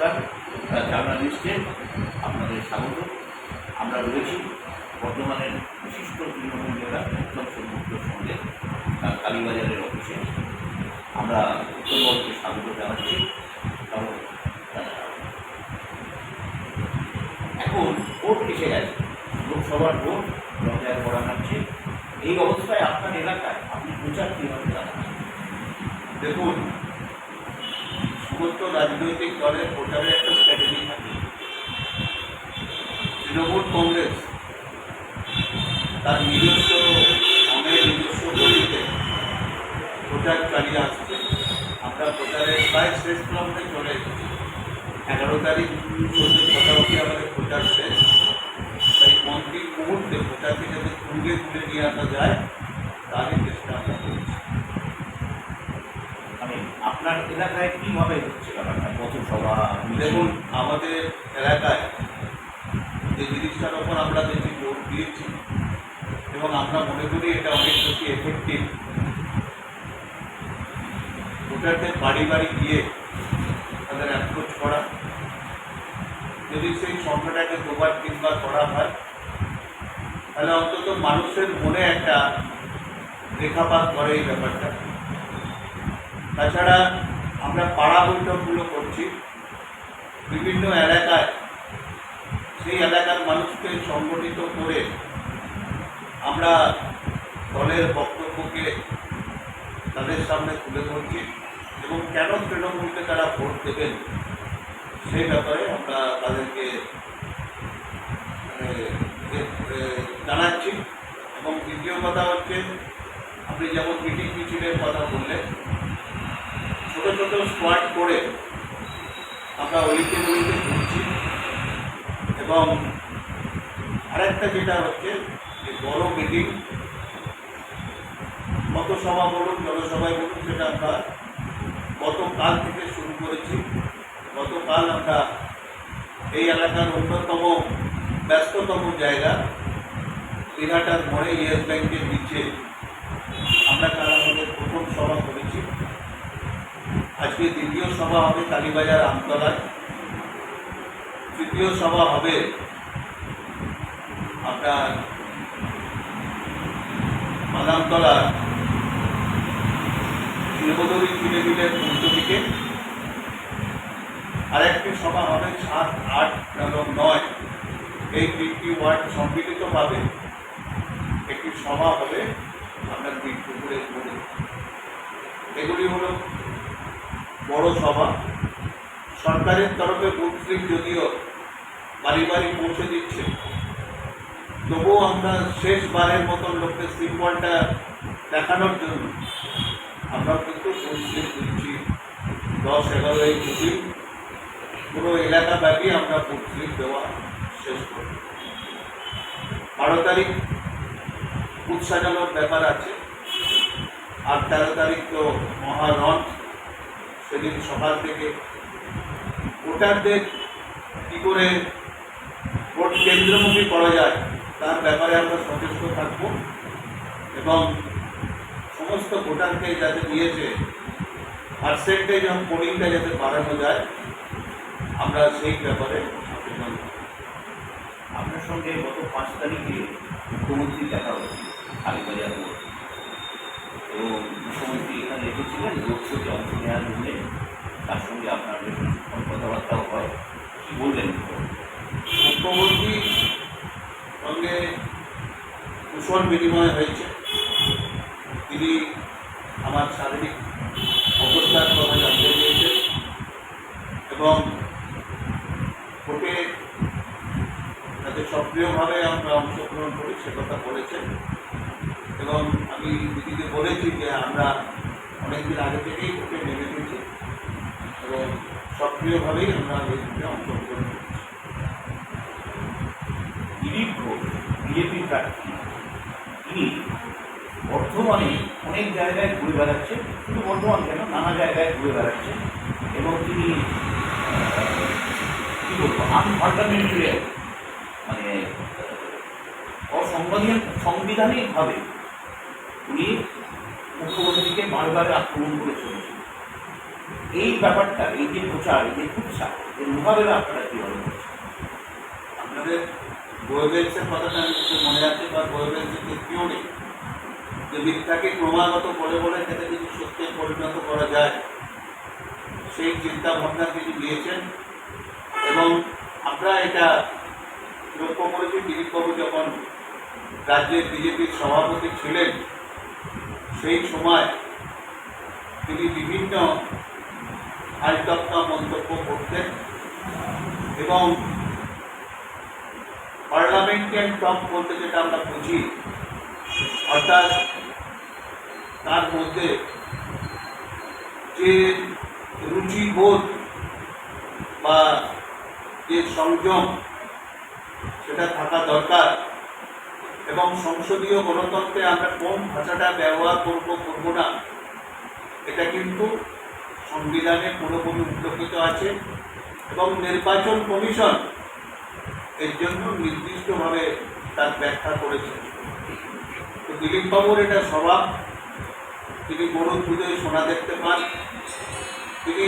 নমস্কার জার্নালিস্টে আপনাদের স্বাগত। আমরা রয়েছি বর্তমানের বিশিষ্ট তৃণমূল নেতা উত্তম সেনগুপ্তর সঙ্গে কালীবাজারের অফিসে। আমরা উত্তমবাবুকে স্বাগত জানাচ্ছি। কারণ এখন ভোট এসে গেছে। লোকসভার ভোট দরজায় করা হচ্ছে এই অবস্থায় আপনার এলাকায় আপনি প্রচার কীভাবে চালাচ্ছেন দেখুন সমস্ত রাজনৈতিক দলের ভোটারের একটা স্ট্র্যাটেজি থাকে। তৃণমূল কংগ্রেস তার নিজস্ব অনেক নিজস্ব গতিতে প্রচার চালিয়ে আসছে। আমরা প্রচারের প্রায় শেষ প্রান্তে চলে এসেছি। এগারো তারিখ মোটামুটি আমাদের প্রচার শেষ। তাই মন্ত্রীর মুহূর্তে প্রচারকে যাতে তুঙ্গে তুলে নিয়ে আসা যায় তারই চেষ্টা আমরা করছি মানে আপনার এলাকায় কীভাবে হচ্ছে? ব্যাপারটা কত সভা দেখুন, আমাদের এলাকায় যে জিনিসটার ওপর আমরা বেশি জোর দিয়েছি এবং আমরা মনে করি এটা অনেক বেশি এফেক্টিভ ভোটারদের বাড়ি বাড়ি গিয়ে তাদের অ্যাপ্রোচ করা। যদি সেই সংখ্যাটাকে দুবার, তিনবার করা হয়, তাহলে অন্তত মানুষের মনে একটা রেখাপাত করে এই ব্যাপারটা। তাছাড়া আমরা পাড়া বৈঠকগুলো করছি। বিভিন্ন এলাকায়। সেই এলাকার মানুষকে সংগঠিত করে আমরা দলের বক্তব্যকে তাদের সামনে তুলে ধরছি এবং কেন তৃণমূলকে তারা ভোট দেবেন সেই ব্যাপারে আমরা তাদেরকে মানে, জানাচ্ছি। এবং দ্বিতীয় কথা হচ্ছে আপনি যেমন মিটিং মিছিলের কথা বললেন ছোট ছোট স্কোয়াড করে আমরা অলিতে গলিতে ঘুরছি এবং আরেকটা যেটা হচ্ছে যে বড় মিটিং কত সভা বলুন, জনসভায় বলুন, সেটা আমরা গতকাল থেকে শুরু করেছি। গতকাল আমরা এই এলাকার অন্যতম ব্যস্ততম জায়গা দিঘাটার মোড়ে ইয়েস ব্যাংকের নিচে। আমরা তারা আমাদের প্রথম সভা করেছি। আজকে দ্বিতীয় সভা হবে কালীবাজার আমতলায়। তৃতীয় সভা হবে আপনার বাদামতলা শিলবদরি ফিরে মিলের উল্টো দিকে। আরেকটি সভা হবে সাত, আট, এবং নয়। এই তিনটি ওয়ার্ড সম্মিলিতভাবে একটি সভা হবে আপনার বীরপুকুরের মোড়ে এগুলি হলো বড় সভা। সরকারের তরফে স্লিপ যদিও বাড়ি বাড়ি পৌঁছে দিচ্ছে। তবুও আমরা শেষবারের মতন লোককে সিম্বলটা দেখানোর জন্য আমরা কিন্তু স্লিপ দিচ্ছি। দশ এগারো এই বুথি পুরো এলাকা ব্যাপী আমরা স্লিপ দেওয়া শেষ করি বারো তারিখ সাজানোর ব্যাপার আছে। আর তেরো তারিখ তো মহারণ সেদিন সকাল থেকে ভোটারদের কী করে ভোট কেন্দ্রমুখী করা যায়, তার ব্যাপারে আমরা সচেষ্ট থাকব। এবং সমস্ত ভোটারকে যাতে দিয়েছে পার্সেন্টেজ এবং পোলিংটা যাতে বাড়ানো যায়, আমরা সেই ব্যাপারে সচেতন আপনার সঙ্গে গত পাঁচ তারিখে মুখ্যমন্ত্রী দেখা হয়েছিল, কালীবাজার এবং মুখ্যমন্ত্রী এখানে এসেছিলেন রোড শোতে অংশ নেওয়ার জন্য। তার সঙ্গে আপনার কথাবার্তাও হয়। কী বললেন মুখ্যমন্ত্রীর সঙ্গে কুশল বিনিময় হয়েছে। তিনি আমার শারীরিক অবস্থার কথা জানতে চেয়েছেন এবং ভোটে যাতে সক্রিয়ভাবে আমরা অংশগ্রহণ করি, সে কথা বলেছেন। এবং আমি দিদিকে বলেছি যে আমরা অনেকদিন আগে থেকেই ভোটে নেমে গেছি এবং সক্রিয়ভাবেই আমরা এই অংশগ্রহণ করছি। দিলীপ ঘোষ বিজেপি প্রার্থী। তিনি বর্ধমানে অনেক জায়গায় ঘুরে বেড়াচ্ছে শুধু বর্ধমান কেন নানা জায়গায় ঘুরে বেড়াচ্ছে। এবং তিনি কী বলব আনফান্ডামেন্টাল মানে আহ, অসংবিধান সাংবিধানিকভাবে উনি মুখ্যমন্ত্রীকে বারবার আক্রমণ করে চলেছেন। এই ব্যাপারটা, এই যে প্রচার, এই যে কুৎসা, এর মোকাবেলা আপনারা কীভাবে করছেন? আপনাদের বইবেলসের কথাটা আমি মনে আছে বা বইবেলসের যে নেই, যে মিথ্যাকে ক্রমাগত বলে বলে সেটা যদি সত্যে পরিণত করা যায়, সেই চিন্তা ভাবনা তিনি নিয়েছেন, এবং আমরা এটা লক্ষ্য করেছি দিলীপবাবু যখন রাজ্যের বিজেপির সভাপতি ছিলেন সেই সময় তিনি বিভিন্ন আলটপ্পা মন্তব্য করতেন এবং পার্লামেন্টারিয়ান টপ বলতে যেটা আমরা বুঝি, অর্থাৎ তার মধ্যে যে রুচিবোধ বা যে সংযম, সেটা থাকা দরকার। এবং সংসদীয় গণতন্ত্রে আমরা কোন ভাষাটা ব্যবহার করব করব না, এটা কিন্তু সংবিধানে পুরোপুরি উল্লেখিত আছে এবং নির্বাচন কমিশন এর জন্য নির্দিষ্টভাবে তার ব্যাখ্যা করেছেন তো দিলীপ বাবুর এটা স্বভাব, তিনি বড় পুজোয় সোনা দেখতে পান। তিনি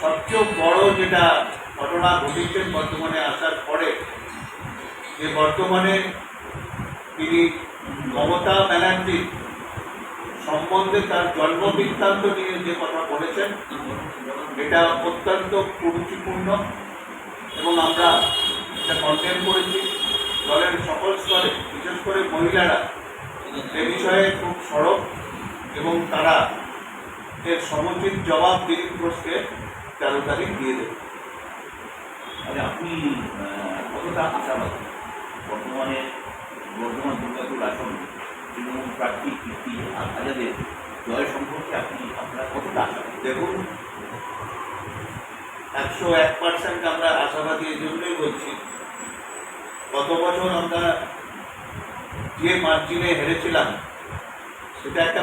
সবচেয়ে বড় যেটা ঘটনা ঘটেছেন বর্তমানে আসার পরে, যে বর্তমানে তিনি মমতা ব্যানার্জি সম্বন্ধে তার জন্ম বৃত্তান্ত নিয়ে যে কথা বলেছেন, এটা অত্যন্ত কুরুচিপূর্ণ এবং আমরা এটা কন্টেন করেছি। দলের সকল স্তরে, বিশেষ করে মহিলারা, এ বিষয়ে খুব সরব এবং তারা এর সমুচিত জবাব দিলীপ ঘোষকে তেরো তারিখ দিয়ে দেবে। আপনি কতটা আশাবাদী? বর্তমানে বর্ধমান দুর্গাপুর আসন তৃণমূল প্রার্থী কীর্তি আজাদের জয় সম্পর্কে আপনি আপনার কতটা আশা? দেখুন, একশো এক পার্সেন্ট আমরা আশাবাদী এই জন্যই বলছি। গত বছর আমরা যে মার্জিনে হেরেছিলাম, সেটা একটা